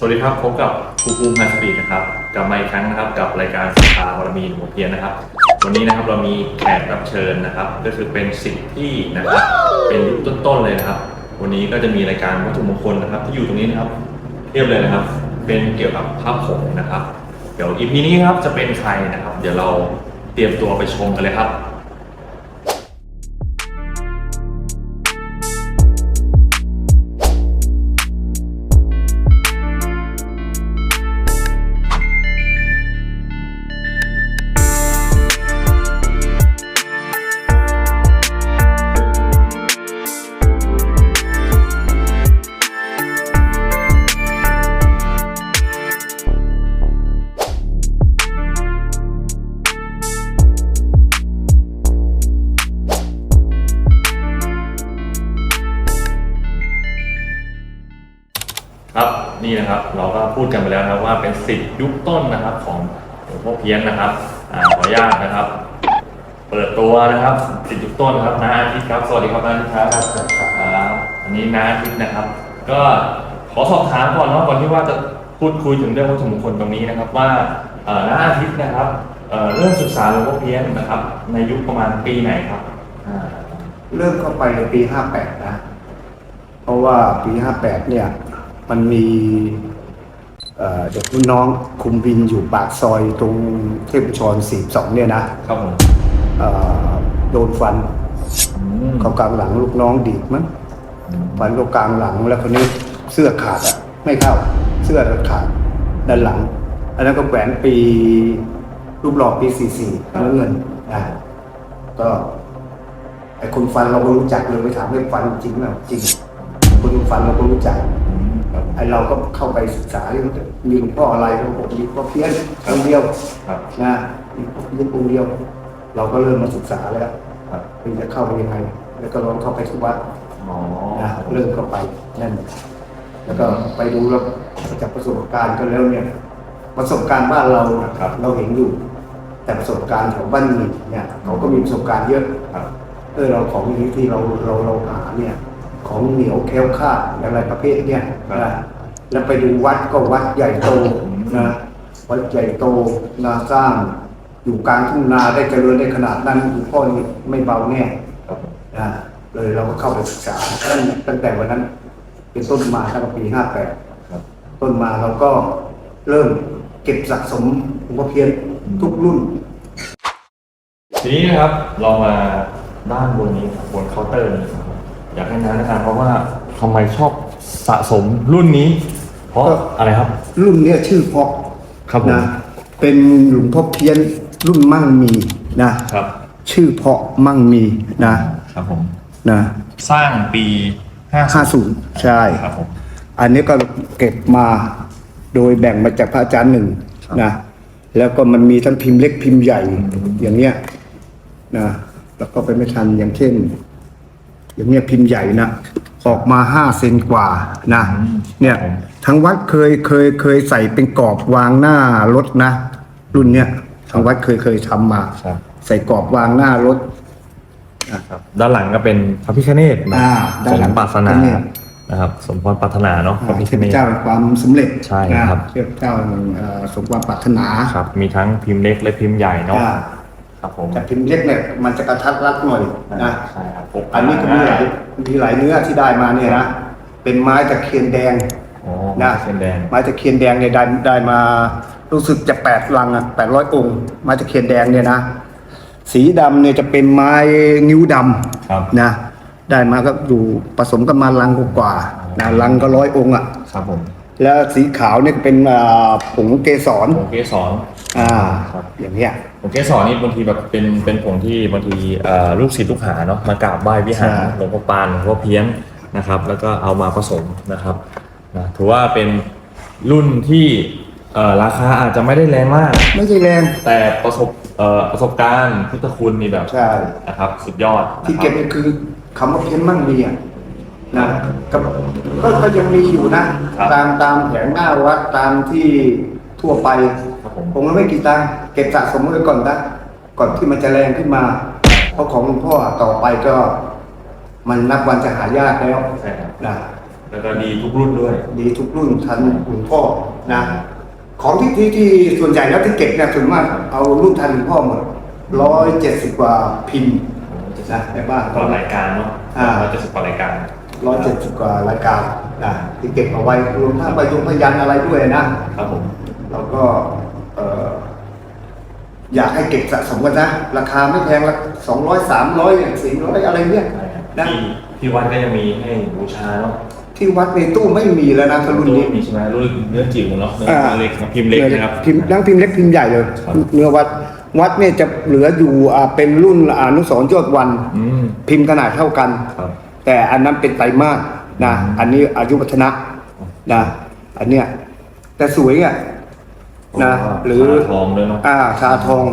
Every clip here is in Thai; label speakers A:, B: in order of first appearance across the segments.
A: สวัสดีครับพบกับครูภูมิพันธ์สปีดนะครับกลับมาอีกครั้งนะครับกับรายการสัทธาบารมีหลวงพ่อเพียนนะครับ วันนี้นะครับเรามีแขกรับเชิญนะครับ ก็คือเป็นสิทธิ์ที่นะครับเป็นยุคต้นๆเลยนะครับ วันนี้ก็จะมีรายการวัตถุมงคลนะครับ ที่อยู่ตรงนี้นะครับเทียบเลยนะครับ เป็นเกี่ยวกับพระผงนะครับ เดี๋ยวอีพีนี้ครับจะเป็นใครนะครับ เดี๋ยวเราเตรียมตัวไปชมกันเลยครับ นี่นะครับ เราก็พูดกันไปแล้วนะว่าเป็นสิทธิ์ยุคต้นนะครับของหลวงพ่อเพี้ยนนะครับอขออนุญาตนะครับ เปิดตัวนะครับสิทธิ์ยุคต้นนะครับน้าอาทิตย์ครับสวัสดีครับน้าอาทิตย์ครับครับอันนี้น้าอาทิตย์นะครับ ก็ขอสอบถามก่อนเนาะก่อนที่ว่าจะพูดคุยถึงเรื่องวัตถุมงคลตรงนี้นะครับว่าเอ่อนาอาทิตย์นะครับเอ่อเริ่มศึกษาหลวงพ่อเพี้ยนนะครับ ในยุคประมาณปีไหนครับ
B: เริ่มเข้าไปในปี 58 นะ เพราะว่าปี 58 เนี่ย มันมีเอ่อเด็กรุ่นน้องคุมวินอยู่ปากซอยตรงเทพชร42เนี่ยนะครับ
A: ผม
B: เอ่อโดนฟัน
A: อืม
B: เข้ากลางหลังลูกน้องดีดมั้งฟันเข้ากลางหลังแล้วคนนี้เสื้อขาดอะไม่เข้าเสื้อขาดด้านหลัง อันนั้นก็แขวนปีรูปหล่อปี44แล้วเงินนะก็ไอ้คนฟันเราก็รู้จักเลยไปถามเรื่องฟันจริงไหมจริงคนฟันเราก็รู้จัก
A: อืมครับ
B: ไอ้เราก็เข้าไปศึกษาเรื่องมีหลวงพ่ออะไรเขาบอกมีหลวงพ่อเพี้ยนองค์เดียว
A: ครับ
B: นะมีหลวงพ่อเพี้ยนองค์เดียว เราก็เริ่มมาศึกษาแล้ว
A: ครับ
B: เป็นจะเข้าไปยังไงแล้วก็ลองเข้าไปที่วัด
A: อ๋อ
B: นะเริ่มเข้าไปนั่นแล้วก็ไปดูแล้วจากประสบการณ์ก็แล้วเนี่ย ประสบการณ์บ้านเรานะครับเราเห็นอยู่ แต่ประสบการณ์ของบ้านอื่นเนี่ยเขาก็มีประสบการณ์เยอะ
A: ครับ
B: เออเราของนี้ที่เราเราเราหาเนี่ย ของเหนียวแคล้วคลาดอะไรประเภทเนี่ย
A: ครับ
B: นะแล้วไปดูวัดก็วัดใหญ่โตนะวัดใหญ่โตนาสร้าง อยู่กลางทุ่งนาได้เจริญได้ขนาดนั้นหลวงพ่อนี่ไม่เบาแน่
A: ครับผม
B: นะเลยเราก็เข้าไปศึกษาตั้งตั้งแต่วันนั้น เป็นต้นมาตั้งแต่ปีห้าแปด
A: ครับ
B: ต้นมาเราก็เริ่มเก็บสะสมหลวงพ่อเพียนทุกรุ่น
A: ทีนี้นะครับเรามาด้านบนนี้ครับบนเคาน์เตอร์นี้ครับ อยากให้น้าแนะนำเพราะว่าทำไมชอบสะสมรุ่นนี้ เพราะ
B: ก็
A: อะไรครับ
B: รุ่นเนี้ยชื่อเพาะ
A: ครับผม
B: นะ เป็นหลวงพ่อเพี้ยนรุ่นมั่งมีนะ
A: ครับ
B: ชื่อเพาะมั่งมีนะครับ
A: ผม
B: นะ
A: สร้างปีห้า
B: ห้าศูนย์ใช่
A: ครับผม
B: อันนี้ก็เก็บมาโดยแบ่งมาจากพระอาจารย์หนึ่ง
A: ครับ
B: นะแล้วก็มันมีทั้งพิมพ์เล็กพิมพ์ใหญ่อย่างเนี้ยนะแล้วก็ไปไม่ทันอย่างเช่น อย่างเนี้ยพิมพ์ใหญ่นะออกมาห้าเซนกว่านะเนี่ยทางวัดเคยเคยเคยใส่เป็นกรอบวางหน้ารถนะ รุ่นเนี้ยทางวัดเคยเคยทำมา
A: ครับ
B: ใส่กรอบวางหน้ารถ
A: ครับด้านหลังก็เป็นพระพิฆเนศนะ
B: อ่า
A: ส
B: ด้าน
A: ม
B: หลัง
A: ปรารถนา
B: พระพิฆเนศ
A: นะครับ สมพรปรารถนาเนาะพระพิฆ
B: เทพ
A: เนศ
B: เจ้าแห่งความสำเร็จ
A: ใช่ครับ
B: นะเทพเจ้าแห่งเอ่อสมความปรารถนา
A: ครับ มีทั้งพิมพ์เล็กและพิมพ์ใหญ่เนาะ
B: อ่า
A: ครับผม
B: แต่พิมพ์เล็กเนี่ยมันจะกระทัดรัดหน่อยนะ
A: ใช่ครับพก
B: อันนี้ก็มีหลายมีหลายเนื้อที่ได้มาเนี่ยนะเป็นไม้ตะเคียนแดง
A: อ๋อ
B: นะ
A: เส้นแดง
B: ไม้ตะเคียนแดงเนี่ยได้ได้มารู้สึกจะแปดลังอะแปดร้อยองค์ไม้ตะเคียนแดงเนี่ยนะสีดำเนี่ยจะเป็นไม้นิ้วดำ
A: ครับ
B: นะได้มาก็อยู่ผสมกันมาลังกว่าๆนะลังก็ร้อยองค์อะ
A: ครับผม
B: แล้วสีขาวเนี่ยก็เป็นอ่าผงเกสร
A: ผงเกสร
B: อ่า
A: ครับ
B: อย่างเงี้ย
A: ผงเกสรนี่บางทีแบบเป็นเป็นผงที่บางทีเอ่อลูกศิษย์ลูกหาเนาะมากราบไหว้วิหาร
B: ใช่
A: หลวงพ่อปานหลวงพ่อเพี้ยนนะครับ แล้วก็เอามาผสมนะครับนะถือว่าเป็นรุ่นที่เอ่อราคาอาจจะไม่ได้แรงมาก
B: ไม่ใช่แรง
A: แต่ประสบเอ่อประสบการณ์พุทธคุณนี่แบบ
B: ใช่
A: นะครับสุดยอดนะครับ
B: ที่เก็บนี่คือคำว่าเพี้ยนมั่งมีอะนะก็ก็ก็ยังมีอยู่นะ ตามตามแผงหน้าวัดตามที่ทั่วไป
A: ครับผม
B: ผมไม่กี่ตังค์เก็บสะสมไว้ก่อนนะก่อนที่มันจะแรงขึ้นมา เพราะของหลวงพ่อต่อไปก็ มันนับวันจะหายากแล้ว
A: ใช่ครับ
B: นะ
A: แล้วก็ดีทุกรุ่นด้วย
B: ดีทุกรุ่นทันหลวงพ่อนะของที่ที่ที่ส่วนใหญ่แล้วที่เก็บเนี่ยส่วนมากเอารุ่นทันหลวงพ่อหมดร้อยเจ็ดสิบกว่าพิมพ์นะในบ้าน
A: ก็รายการเนาะ
B: อ่า
A: เราจะสิบกว่ารายการ
B: ร้อยเจ็ดสิบกว่ารายการนะที่เก็บเอาไว้รวมทั้งใบยงพยันอะไรด้วยนะครับ
A: ผม
B: แล้วก็เอ่ออยากให้ เก็บสะสมกันนะ ราคาไม่แพงละสองร้อยสามร้อยสี่ร้อยอะไรเนี่ยนะ
A: ที่ที่วัดก็ยังมีให้บูชาเนาะ
B: ที่วัดในตู้ไม่มีแล้วนะถ้ารุ่นนี้
A: มีใช่ไหมรุ่นเนื้อจิ๋วเนาะเนื้
B: อ่า
A: อเล็กครับพิมพ์เล็กนะครับ
B: พิมพ์ทั้งพิมพ์เล็กพิมพ์ใหญ่เลย
A: ครับ
B: เนื้อวัดวัดเนี่ยจะเหลืออยู่อ่าเป็นรุ่นอนุสรณ์ยอดวัน
A: อืม
B: พิมพ์ขนาดเท่ากัน
A: ครับ
B: แต่อันนั้นเป็นไตรมาสนะอันนี้อายุวัฒนะนะอันเนี้ยแต่สวยอะนะหรือ
A: ทองด้วยเนาะ
B: อ่าทาทอง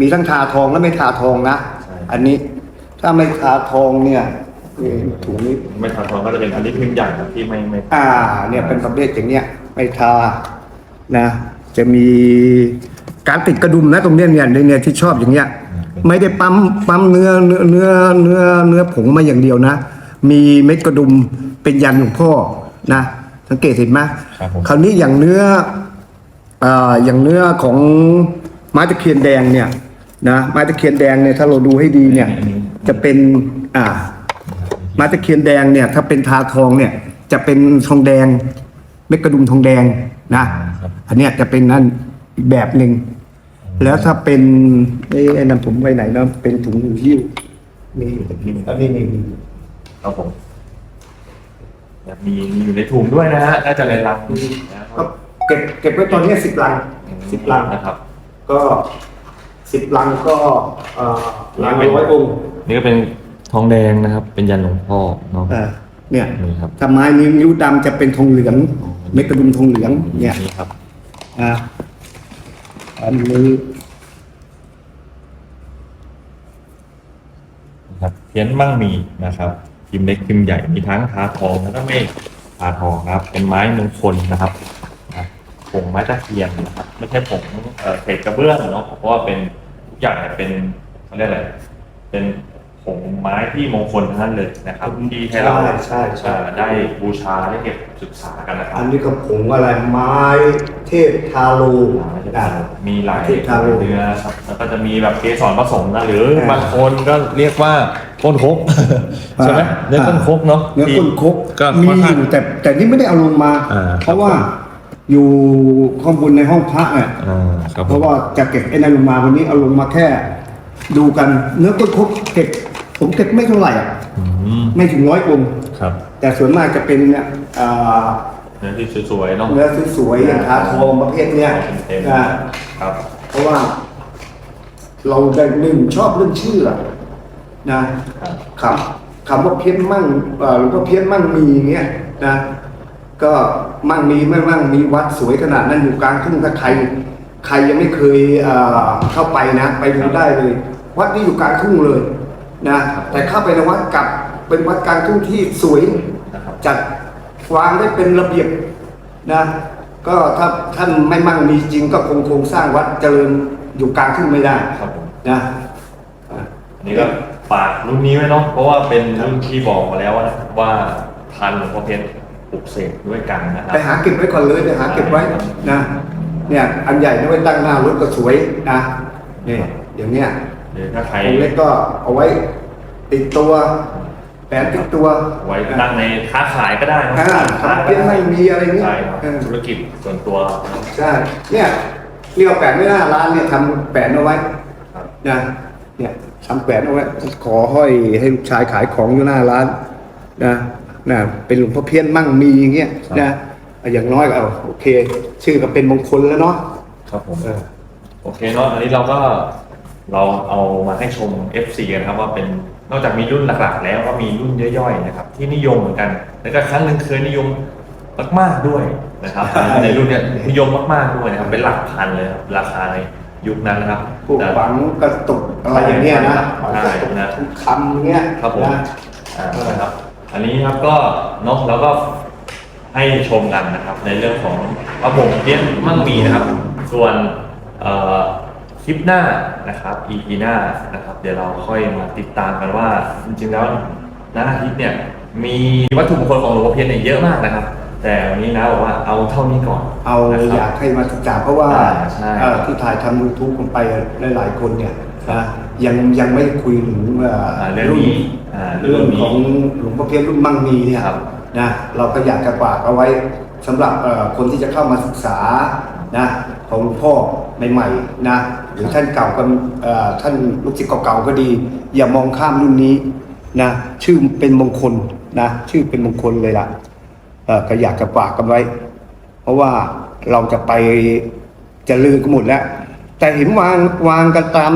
B: มีทั้งทาทองและไม่ทาทองนะ
A: ใช่
B: อันนี้ถ้าไม่ทาทองเนี่ยนี่ถุงนี้
A: ไม่ทาทองก็จะเป็นอันที่พิมพ์ใหญ่ครับที่ไม่ไม่
B: อ่าเนี่ยเป็นประเภทอย่างเนี้ยไม่ทานะ จะมีการติดกระดุมนะตรงเนี้ยเนี่ยเนี่ยที่ชอบอย่างเงี้ย ไม่ได้ปั๊มปั๊มเนื้อเนื้อเนื้อเนื้อเนื้อผงมาอย่างเดียวนะ มีเม็ดกระดุมเป็นยันหลวงพ่อนะ สังเกตเห็นไหม
A: ครับผม
B: คราวนี้อย่างเนื้ออ่าอย่างเนื้อของไม้ตะเคียนแดงเนี่ย นะไม้ตะเคียนแดงเนี่ยถ้าเราดูให้ดีเนี่ย จะเป็นอ่าไม้ตะเคียนแดงเนี่ย ถ้าเป็นทาทองเนี่ย จะเป็นทองแดงเม็ดกระดุมทองแดงนะอันเนี้ยจะเป็นนั่นอีกแบบหนึ่งแล้วถ้าเป็นเอ้ไอ้นั่นผมไว้ไหนนะเป็นถุงหูหิ้วมีอันนี้มี
A: ครับผมแบบมีมีอยู่ในถุงด้วยนะฮะน่าจะในรัง
B: ก็เก็บเก็บไว้ตอนนี้สิบลังสิบลัง
A: นะครับ
B: ก็ สิบลังก็เอ่อลังละร้อยองค์
A: นี่ก็เป็นทองแดงนะครับ เป็นยันหลวงพ่อเนาะ
B: เออเนี่ย
A: นี่ครับ
B: ถ้าไม้นี้นิ้วดำจะเป็นทองเหลืองเม็ดกระดุมทองเหลืองเนี่ย
A: นี่ครับ
B: อ่าอันนี้
A: นะครับเพี้ยนมั่งมีนะครับพิมพ์เล็กพิมพ์ใหญ่มีทั้งทาทองแล้วก็ไม่ทาทองนะครับ เป็นไม้มงคลนะครับนะ ผงไม้ตะเคียนนะครับไม่ใช่ผงเอ่อเศษกระเบื้องเนาะเพราะว่าเป็นทุกอย่างเนี่ยเป็นเขาเรียกอะไรเป็นผงไม้ที่มงคลทั้งนั้นเลยนะครับที่ให้เรา
B: ใช่ใช่ใช่
A: เอ่อได้บูชาได้เก็บศึกษากันนะครับ
B: อันนี้ก็ผงอะไรไม้เทพทาโลอะ
A: มีหลาย
B: ที่ทาโร่
A: เนื้อครับแล้วก็จะมีแบบเกสรผสมนะหรือ
B: อ่า
A: บางคนก็เรียกว่าก้นคกใช่ไหมเนื้อก้นคกเนาะ
B: เนื้อก้นคก
A: ก็
B: มี
A: ค่อน
B: อ
A: ข้าง
B: ยู่แต่แต่นี่ไม่ได้เอาลงมา
A: อ่า
B: เพราะว่า อยู่ข้างบนในห้องพระอะ
A: อ่าครับ
B: เพราะว่าจะเก็บไอ้นั่นลงมาวันนี้เอาลงมาแค่ ดูกันเนื้อก้นคกเก็บผมเก็บไม่เท่าไหร่อะ
A: อืม
B: ไม่ถึงร้อยองค์
A: ครับ
B: แต่ส่วนมากจะเป็นเนี่ยอ่า
A: เนื้อที่สวยๆเนาะ
B: เนื้อสวยๆอย่างทาทองประเภทเนี้ย
A: เต็ม
B: อ่า
A: ๆครับ
B: เพราะว่า เราได้หนึ่งชอบเรื่องชื่ออะนะครับ คำคำว่าเพี้ยนมั่งเอ่อหรือว่าเพี้ยนมั่งมีเงี้ยนะ ก็ มั่งมีไม่มั่งมีวัดสวยขนาดนั้นอยู่กลางทุ่งถ้าใครใครยังไม่เคยเอ่อเข้าไปนะ ไปดูได้เลย วัดนี้อยู่กลางทุ่งเลยนะแต่เข้าไปในวัดกลับเป็นวัดกลางทุ่งที่สวย
A: นะครับ
B: จัดวางได้เป็นระเบียบนะก็ถ้าท่านไม่มั่งมีจริงก็คงโครงสร้างวัดเจริญอยู่กลางทุ่งไม่ได้
A: ครับผม
B: นะ
A: อันนี้ก็ฝากรุ่นนี้ไว้เนาะเพราะว่าเป็นรุ่นที่บอกมาแล้วนะว่าทันหลวงพ่อเพชร ปลุกเสกด้วยกันนะครับ
B: ไปหาเก็บไว้ก่อนเลยไปหาเก็บไว้นะเนี่ยอันใหญ่นี่ไว้ตั้งหน้ารถก็สวยนะเนี่ยอย่างเนี้ย
A: หรือถ้าใคร
B: องค์เล็กก็เอาไว้ติดตัวแปะติดตัว
A: ไว้ตั้งในค้าขายก็ได้นะ
B: อ่า
A: ค้า
B: ทำเป็นไม่มีอะไรเงี้ย
A: ใช่ครับ
B: เออ
A: ธุรกิจส่วนตัว
B: ใช่เนี่ยเรียกแปะไม่หน้าร้านเนี่ยทำแปะเอาไว้
A: ครับ
B: นะเนี่ยทำแขวนเอาไว้ขอห้อยให้ลูกชายขายของอยู่หน้าร้านนะ นะเป็นหลวงพ่อเพี้ยนมั่งมีอย่างเงี้ยนะอย่างน้อยก็เอาโอเค ชื่อก็เป็นมงคลแล้วเนาะ
A: ครับผม
B: เออ
A: โอเคเนาะอันนี้เราก็เราเอามาให้ชม FC กันครับว่าเป็นนอกจากมีรุ่นหลักๆ แล้วก็มีรุ่นย่อยๆนะครับ ที่นิยมเหมือนกัน แล้วก็ครั้งหนึ่งเคยนิยมมากๆด้วยนะครับ ในรุ่นเนี้ยนิยมมากๆด้วยนะครับเป็นหลักพันเลยครับราคาในยุคนั้นนะครับ
B: พวก
A: แต่
B: ฝังกระตุกอะไรอย่างเงี้ยนะ
A: ใช่
B: ฝังกระตุก
A: นะ
B: ทุกคำเงี้ย
A: ครับผม
B: นะ
A: อ่านะครับ อันนี้ครับก็เนาะเราก็ให้ชมกันนะครับ ในเรื่องของพระผงเลี้ยนมั่งมีนะครับ ส่วนเอ่อคลิปหน้านะครับ EP หน้านะครับ เดี๋ยวเราค่อยมาติดตามกันว่า จริงๆแล้วหน้าอาทิตย์เนี่ยมีวัตถุมงคลของหลวงพ่อเพียรเนี่ยเยอะมากนะครับ แต่วันนี้นะบอกว่าเอาเท่านี้ก่อน
B: เอา
A: นะค
B: อยา
A: รับ
B: กให้มาศึกษาเพราะว่า
A: อ่าใช่
B: เอ่อที่ถ่ายทำยูทูบกันไปหลายๆคนเนี่ย นะยังยังไม่คุยถึงเอ่อ
A: อ่าเรื่องนี้อ่าเรื่
B: เรื่
A: อ
B: องง
A: นี้
B: ของหลวงพ่อเพียรรุ่นมั่งมีเนี่ย
A: ครับ
B: นะเราก็อยากจะฝากเอาไว้สำหรับเอ่อคนที่จะเข้ามาศึกษานะของหลวงพ่อใหม่ๆนะหรือท่านเก่ากันเอ่อท่านลูกศิษย์เก่าๆก็ดี อย่ามองข้ามรุ่นนี้นะชื่อเป็นมงคลนะชื่อเป็นมงคลเลยล่ะ เอ่อก็อยากจะฝากกันไว้ เพราะว่าเราจะไปจะลือกันหมดแล้ว แต่เห็นวางวางกันตาม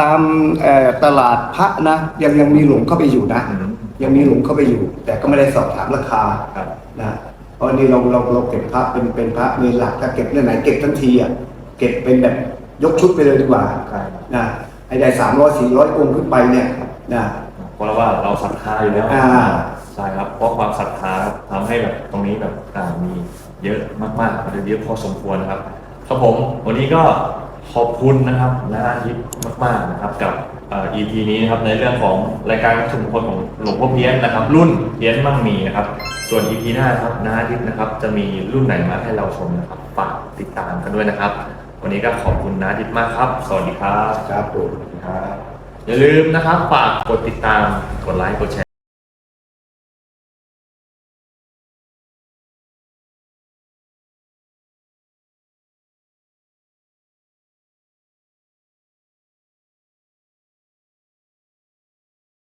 B: ตามเอ่อตลาดพระนะยังยังมีหลงเข้าไปอยู่นะ
A: อืม
B: ยังมีหลงเข้าไปอยู่ แต่ก็ไม่ได้สอบถามราคา
A: ครับ
B: นะเพราะอันนี้เราเราเราเก็บพระเป็นเป็นพระมีหลักถ้าเก็บเรื่องไหนเก็บทันทีอะเก็บเป็นแบบยกชุดไปเลยดีกว่า
A: ใช่
B: นะไอ้ได้สามร้อยสี่ร้อยองค์ขึ้นไปเนี่ยนะ
A: เพราะว่าเราศรัทธาอยู่แล้ว
B: อ่า
A: ใช่ครับเพราะความศรัทธาทำให้แบบตรงนี้แบบอ่ามีเยอะมากๆหรือเยอะพอสมควรนะครับครับผมวันนี้ก็ ขอบคุณนะครับนาอาทิตย์มากๆนะครับกับเอ่อ EP นี้นะครับในเรื่องของรายการวัตถุมงคลของหลวงพ่อเพี้ยนนะครับ รุ่นเพี้ยนมั่งมีนะครับ ส่วน EP หน้าครับนาอาทิตย์นะครับจะมีรุ่นไหนมาให้เราชมนะครับฝากติดตามกันด้วยนะครับ วันนี้ก็ขอบคุณนาอาทิตย์มากครับ สวัสดีครับ
B: ครับผม
A: ครับ อย่าลืมนะครับฝากกดติดตามกดไลค์กดแชร์